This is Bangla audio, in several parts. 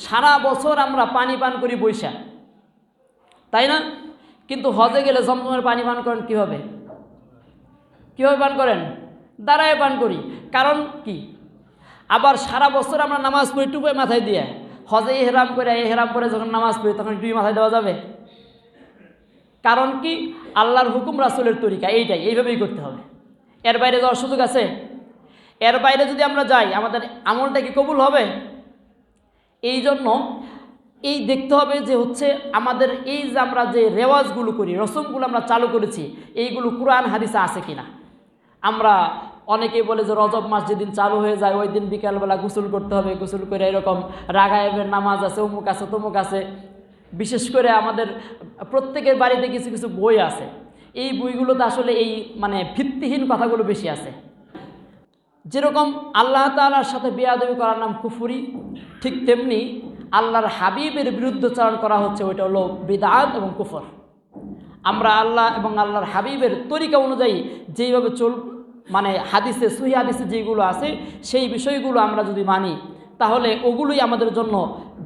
সারা বছর আমরা পানি পান করি বৈশা। তাই না? কিন্তু হজে গেলে জমজমের পানি পান করেন কীভাবে? কীভাবে পান করেন? দাঁড়ায় পান করি। কারণ কি? আবার সারা বছর আমরা নামাজ পড়ি টুপে মাথায় দিয়ে। হজে এহরাম করে এহরাম করে যখন নামাজ পড়ি, তখন টুপি মাথায় দেওয়া যাবে। কারণ কি? আল্লাহর হুকুম, রাসুলের তরিকা, এইটাই, এইভাবেই করতে হবে। এর বাইরে যাওয়ার সুযোগ আছে? এর বাইরে যদি আমরা যাই, আমাদের আমলটা কি কবুল হবে? এই জন্য এই দেখতে হবে যে হচ্ছে আমাদের এই যে আমরা যে রেওয়াজগুলো করি, রসমগুলো আমরা চালু করেছি, এইগুলো কোরআন, হাদিসে আছে কিনা? আমরা অনেকেই বলে যে রজব মাস যেদিন চালু হয়ে যায়, ওই দিন বিকালবেলা গোসল করতে হবে, গোসল করে এরকম রাগায়েবের নামাজ আছে, অমুক আছে, তমুক আছে। বিশেষ করে আমাদের প্রত্যেকের বাড়িতে কিছু কিছু বই আছে। এই বইগুলোতে আসলে এই মানে ভিত্তিহীন কথাগুলো বেশি আছে। যেরকম আল্লাহ তালার সাথে বেয়াদবি করার নাম কুফুরি, ঠিক তেমনি আল্লাহর হাবিবের বিরুদ্ধচারণ করা হচ্ছে ওইটা হলো বিদাত এবং কুফর। আমরা আল্লাহ এবং আল্লাহর হাবিবের তরিকা অনুযায়ী যেইভাবে চল মানে হাদিসে, সুহি হাদিসে যেগুলো আছে, সেই বিষয়গুলো আমরা যদি মানি, তাহলে ওগুলোই আমাদের জন্য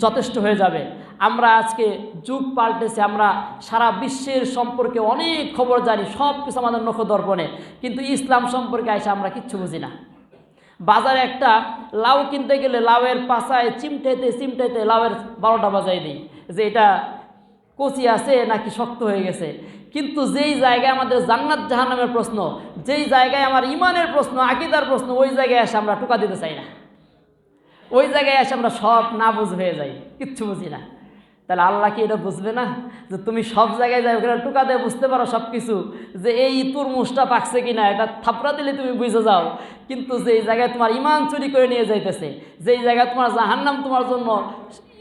যথেষ্ট হয়ে যাবে। আমরা আজকে যুগ পাল্টেছে, আমরা সারা বিশ্বের সম্পর্কে অনেক খবর জানি সব কিছু আমাদের নখ দর্পণে কিন্তু ইসলাম সম্পর্কে এসে আমরা কিচ্ছু বুঝি না। বাজারে একটা লাউ কিনতে গেলে লাউয়ের পাশায় চিমটাইতে চিমটাইতে লাউয়ের বারোটা বাজাই দিই। যে এটা কচি আছে নাকি শক্ত হয়ে গেছে। কিন্তু যেই জায়গায় আমাদের জান্নাত জাহান্নামের প্রশ্ন, যেই জায়গায় আমার ইমানের প্রশ্ন, আকিদার প্রশ্ন, ওই জায়গায় এসে আমরা টোকা দিতে চাই না। ওই জায়গায় এসে আমরা সব না বুঝ হয়ে যাই, কিচ্ছু বুঝি না। তাহলে আল্লাহ কি এটা বুঝবে না? যে তুমি সব জায়গায় যাই, ওখানে টুকা দিয়ে বুঝতে পারো সব কিছু যে এই তুরমুজটা পাকছে কি না এটা থাপড়া দিলে তুমি বুঝে যাও। কিন্তু যেই জায়গায় তোমার ইমান চুরি করে নিয়ে যাইতেছে যেই জায়গায় তোমার জাহান্নাম তোমার জন্য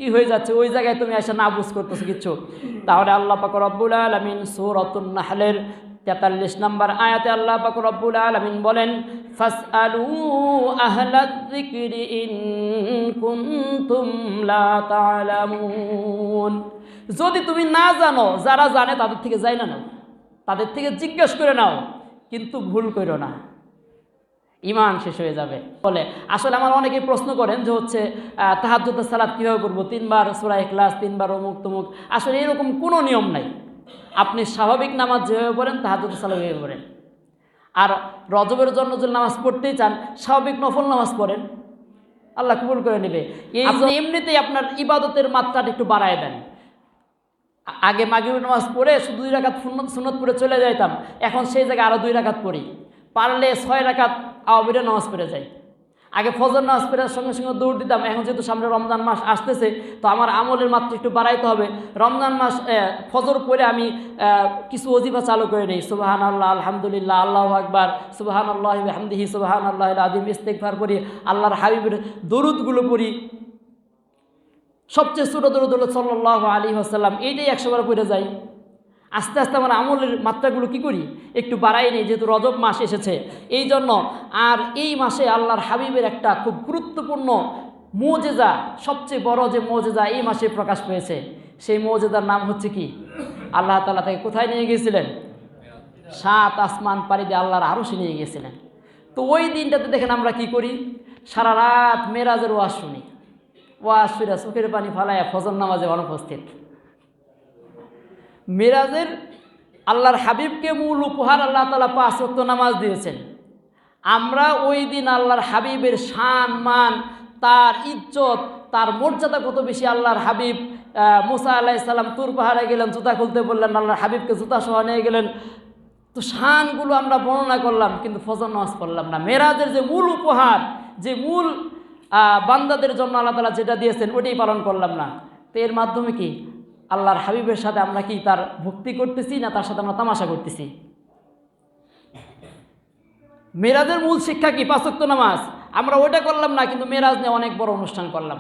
ই হয়ে যাচ্ছে, ওই জায়গায় তুমি এসে না বুঝ করতেছো কিচ্ছু। তাহলে আল্লাহ পাক রব্বুল আলমিন সৌরতুল্লাহালের নাহলের তেতাল্লিশ নম্বর আয়াতে আল্লাহ পাক রব্বুল আলমিন বলেন ফাস আলু আহলাদিক্রি ইন যদি তুমি না জানো, যারা জানে তাদের থেকে যাই না নাও, তাদের থেকে জিজ্ঞেস করে নাও, কিন্তু ভুল করো না। ইমান শেষ হয়ে যাবে। বলে, আসলে আমার অনেকেই প্রশ্ন করেন যে হচ্ছে তাহাজুদ্দ সালাদ কীভাবে করব? তিনবার সুরাই ক্লাস তিনবার অমুক তমুক আসলে এরকম কোনো নিয়ম নাই। আপনি স্বাভাবিক নামাজ যেভাবে পড়েন সালাদ ওইভাবে পড়েন। আর রজবের জন্য যদি নামাজ পড়তেই চান স্বাভাবিক নফল নামাজ পড়েন। আল্লাহ কবুল করে নেবে। এই এমনিতেই আপনার ইবাদতের মাত্রাটা একটু বাড়ায় দেন। আগে মাগরিব নামাজ পড়ে শুধু দুই রাকাত সুন্নত সুন্নত পড়ে চলে যাইতাম। এখন সেই জায়গায় আরও দুই রাকাত পড়ি। পারলে ছয় রাকাত আওয়াবিরে নামাজ পড়ে যাই আগে ফজর নামাজ পড়ে সঙ্গে সঙ্গে দৌড় দিতাম, এখন যেহেতু সামনে রমজান মাস আসতেছে, তো আমার আমলের মাত্রা একটু বাড়াইতে হবে। রমজান মাস ফজর পরে আমি কিছু অজিফা চালু করে নিই। সুবাহান আল্লাহ আলহামদুলিল্লাহ, আল্লাহ আকবার সুবাহান আল্লাহ হামদিহি সুবাহান আল্লাহ আদিম ইস্তেকভার পড়ি আল্লাহর হাবিবের দরুদগুলো পড়ি। সবচেয়ে ছোটো দরুদ হলো সাল্লাহ আলী আসাল্লাম এইটাই একশোবার পড়ে যাই। আস্তে আস্তে আমার আমলের মাত্রাগুলো কি করি? একটু বাড়াই নেই, যেহেতু রজব মাস এসেছে। এই জন্য আর এই মাসে আল্লাহর হাবিবের একটা খুব গুরুত্বপূর্ণ মোজেজা, সবচেয়ে বড় যে মোজেজা এই মাসে প্রকাশ পেয়েছে, সেই মোজেদার নাম হচ্ছে কি? আল্লাহ তালা তাকে কোথায় নিয়ে গিয়েছিলেন? সাত আসমান পাড়ি দিয়ে আল্লাহর আরও সে নিয়ে গিয়েছিলেন। তো ওই দিনটাতে দেখেন আমরা কি করি? সারা রাত মেরাজের ওয়াজ শুনি। ওয়াজ ফিরা চোখের পানি ফালায় ফজর নামাজে অনুপস্থিত। মিরাজের আল্লাহর হাবিবকে মূল উপহার আল্লাহ তালা পাঁচ ওয়াক্ত নামাজ দিয়েছেন। আমরা ওই দিন আল্লাহর হাবিবের শান, মান, তার ইজ্জত, তার মর্যাদা কত বেশি আল্লাহর হাবিব মুসা আল্লাহ ইসলাম তুর পাহাড়ে গেলেন, জুতা খুলতে বললেন, আল্লাহর হাবিবকে জুতা সহ নিয়ে গেলেন। তো শানগুলো আমরা বর্ণনা করলাম, কিন্তু ফজর নামাজ পড়লাম না। মেরাজের যে মূল উপহার, যে মূল বান্দাদের জন্য আল্লাহ তালা যেটা দিয়েছেন, ওটাই পালন করলাম না। তো এর মাধ্যমে কি? আল্লাহর হাবিবের সাথে আমরা কি তার ভক্তি করতেছি না তার সাথে আমরা তামাশা করতেছি? মেরাজের মূল শিক্ষা কি? পাঁচক্ত নামাজ। আমরা ওইটা করলাম না, কিন্তু মেরাজ নিয়ে অনেক বড় অনুষ্ঠান করলাম।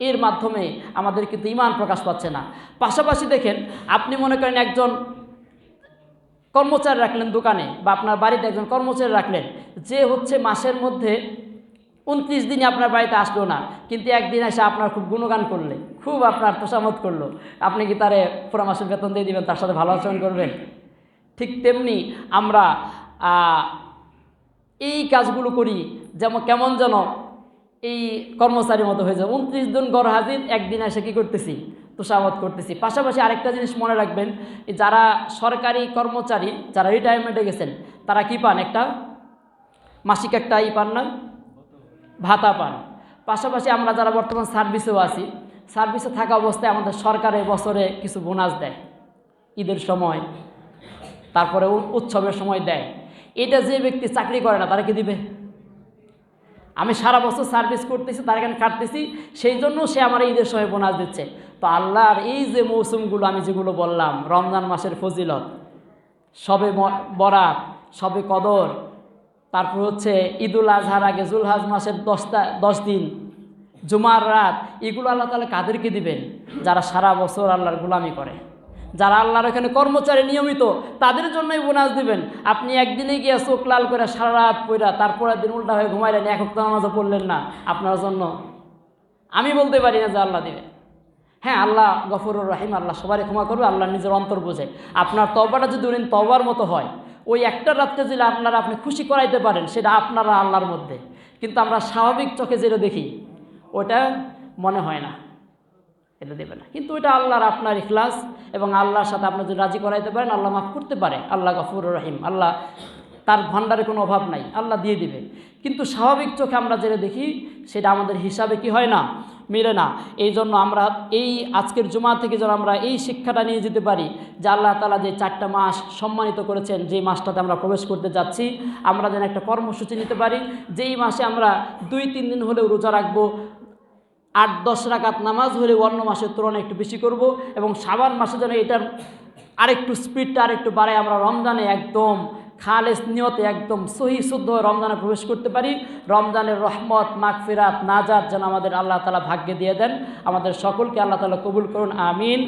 এর মাধ্যমে আমাদের কিন্তু ইমান প্রকাশ পাচ্ছে না। পাশাপাশি দেখেন, আপনি মনে করেন একজন কর্মচারী রাখলেন দোকানে বা আপনার বাড়িতে একজন কর্মচারী রাখলেন, যে হচ্ছে মাসের মধ্যে উনত্রিশ দিনে আপনার বাড়িতে আসলো না, কিন্তু একদিন এসে আপনার খুব গুণগান করলে, খুব আপনার তোষামত করল। আপনি কি তারে পুরো মাসের বেতন দিয়ে দিবেন, তার সাথে ভালো আচরণ করবেন? ঠিক তেমনি আমরা এই কাজগুলো করি যেমন কেমন যেন এই কর্মচারীর মতো হয়ে যায়। উনত্রিশ দিন গড় হাজির, একদিন এসে কী করতেছি? তোষামত করতেছি। পাশাপাশি আরেকটা জিনিস মনে রাখবেন যারা সরকারি কর্মচারী, যারা রিটায়ারমেন্টে গেছেন, তারা কি পান একটা? মাসিক একটা ই পান না? ভাতা পান। পাশাপাশি আমরা যারা বর্তমান সার্ভিসেও আছি, সার্ভিসে থাকা অবস্থায় আমাদের সরকারে বছরে কিছু বোনাস দেয়। ঈদের সময়, তারপরে উৎসবের সময় দেয়। এটা যে ব্যক্তি চাকরি করে না, তারা কি দিবে? আমি সারা বছর সার্ভিস করতেছি, তার এখানে কাটতেছি, সেই জন্য সে আমার ঈদের সময় বোনাস দিচ্ছে। তো আল্লাহর এই যে মৌসুমগুলো আমি যেগুলো বললাম, রমজান মাসের ফজিলত, সবে বরাত, সবে কদর তারপর হচ্ছে ঈদুল আজহার আগে জুলহাজ মাসের দশটা দশ দিন, জুমার রাত, এগুলো আল্লাহ তাহলে কাদেরকে দিবেন? যারা সারা বছর আল্লাহর গুলামি করে। যারা আল্লাহর এখানে কর্মচারী নিয়মিত, তাদের জন্যই বোনাস দিবেন। আপনি একদিনে গিয়ে চোখ লাল করে সারা রাত পইরা তারপরের দিন উল্টা হয়ে ঘুমাইলেন, এক হপ্তাহ নামাজও পড়লেন না। আপনার জন্য আমি বলতে পারি না যে আল্লাহ দিবেন হ্যাঁ আল্লাহ গফরুর রহিম, আল্লাহ সবারই ক্ষমা করবে, আল্লাহ নিজের অন্তর বোঝে। আপনার তবাটা যদি উনি তবার মতো হয় ওই একটা রাত্রে যদি আপনারা আপনি খুশি করাইতে পারেন, সেটা আপনারা আল্লাহর মধ্যে। কিন্তু আমরা স্বাভাবিক চোখে যেটা দেখি, ওটা মনে হয় না। এটা দেবে না। কিন্তু ওইটা আল্লাহর আপনার ইখলাস এবং আল্লাহর সাথে আপনি যদি রাজি করাইতে পারেন, আল্লাহ মাফ করতে পারে। আল্লাহ গফুর রহিম। আল্লাহ তার ভাণ্ডারে কোনো অভাব নাই। আল্লাহ দিয়ে দিবে। কিন্তু স্বাভাবিক চোখে আমরা যেটা দেখি, সেটা আমাদের হিসাবে কি হয় না? মিলে না। এই জন্য আমরা এই আজকের জমা থেকে যেন আমরা এই শিক্ষাটা নিয়ে যেতে পারি যে আল্লাহ তালা যে চারটা মাস সম্মানিত করেছেন যে মাসটাতে আমরা প্রবেশ করতে যাচ্ছি, আমরা যেন একটা কর্মসূচি নিতে পারি, যেই মাসে আমরা দুই, তিন দিন হলেও রোজা রাখব, আট, দশ রাকাত নামাজ হলে অন্য মাসের তুলনায় একটু বেশি করব এবং সাবান মাসে যেন এটার আরেকটু স্পিডটা আরেকটু বাড়ায় আমরা রমজানে একদম খালেস নিয়তে একদম সহি শুদ্ধ রমজানে প্রবেশ করতে পারি। রমজানের রহমত, মাগফিরাত, নাজাত যেন আমাদের আল্লাহ তালা ভাগ্যে দিয়ে দেন। আমাদের সকলকে আল্লাহ তালা কবুল করুন, আমিন।